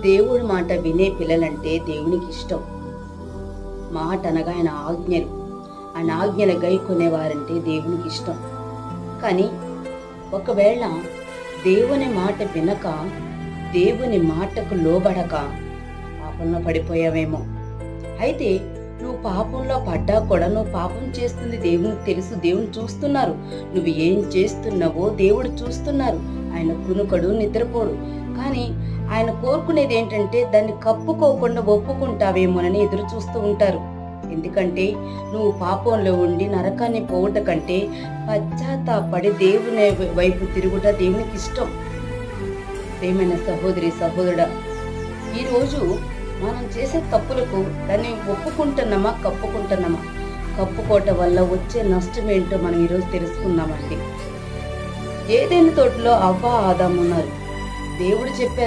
దేవుడి మాట వినే పిల్లలంటే దేవునికి ఇష్టం మాట అనగా ఆయన ఆజ్ఞలు. ఆయన ఆజ్ఞలు గైకొనేవారంటే దేవునికి ఇష్టం కానీ ఒకవేళ దేవుని మాట వినక దేవుని మాటకు లోబడక పాపంలో పడిపోయావేమో. అయితే నువ్వు పాపంలో పడ్డా కూడా నువ్వు పాపం చేస్తుంది దేవునికి తెలుసు. దేవుని చూస్తున్నారు. నువ్వు ఏం చేస్తున్నావో దేవుడు చూస్తున్నారు. ఆయన కునుకడు నిద్రపోడు. కానీ ఆయన కోరుకునేది ఏంటంటే దాన్ని కప్పుకోకుండా ఒప్పుకుంటావేమోనని ఎదురు చూస్తూ ఉంటారు. ఎందుకంటే నువ్వు పాపంలో ఉండి నరకాన్ని పోవుట కంటే పశ్చాత్తాపడి దేవుని వైపు తిరుగుట దేవునికి ఇష్టం. ప్రేమైన సహోదరి సహోదరుడా ఈరోజు మనం చేసే తప్పులకు దాన్ని ఒప్పుకుంటున్నామా కప్పుకుంటున్నామా? కప్పుకోవటం వల్ల వచ్చే నష్టం ఏంటో మనం ఈరోజు తెలుసుకుందామండి. ఏదైనా తోటలో అవ్వ ఆదాం ఉన్నారు. దేవుడు చెప్పారు